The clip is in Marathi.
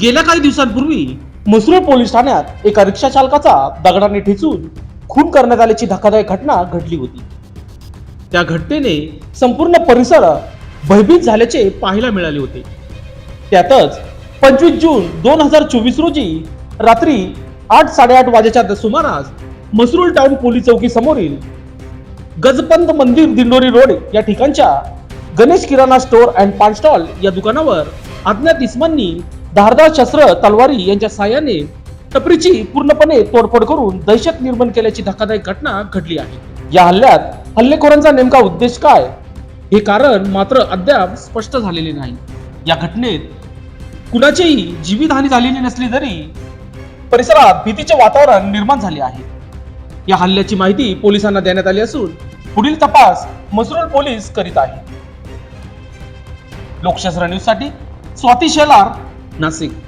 गेल्या काही दिवसांपूर्वी म्हसरूळ पोलीस ठाण्यात एका रिक्षा चालकाचा दगडाने ठेचून खून करण्यात आल्याची धक्कादायक घटना घडली होती. त्या घटनेने संपूर्ण परिसर भयभीत झाल्याचे पाहायला मिळाले होते. त्यातच पंचवीस जून दोन हजार चोवीस रोजी रात्री आठ साडेआठ वाजेच्या सुमारास मसरूळ टाउन पोलीस चौकी समोरील गजपंत मंदिर दिंडोरी रोड या ठिकाणच्या गणेश किराणा स्टोअर अँड पान स्टॉल या दुकानावर अज्ञात इस्मांनी धारदार शस्त्र तलवारी यांच्या साह्याने टपरीची पूर्णपणे तोडफोड करून दहशत निर्माण केल्याची धक्कादायक घटना घडली आहे. या हल्ल्यात हल्लेखोरांचा नेमका उद्देश काय? हे कारण मात्र अद्याप स्पष्ट झालेले नाही. या घटनेत कुणाचीही जीवितहानी झालेली नसली तरी परिसरात भीतीचे वातावरण निर्माण झाले आहे. या हल्ल्याची माहिती पोलिसांना देण्यात आली असून पुढील तपास मसरूळ पोलीस करीत आहे लोकशास्त्र न्यूजसाठी स्वाती शेलार Nothing.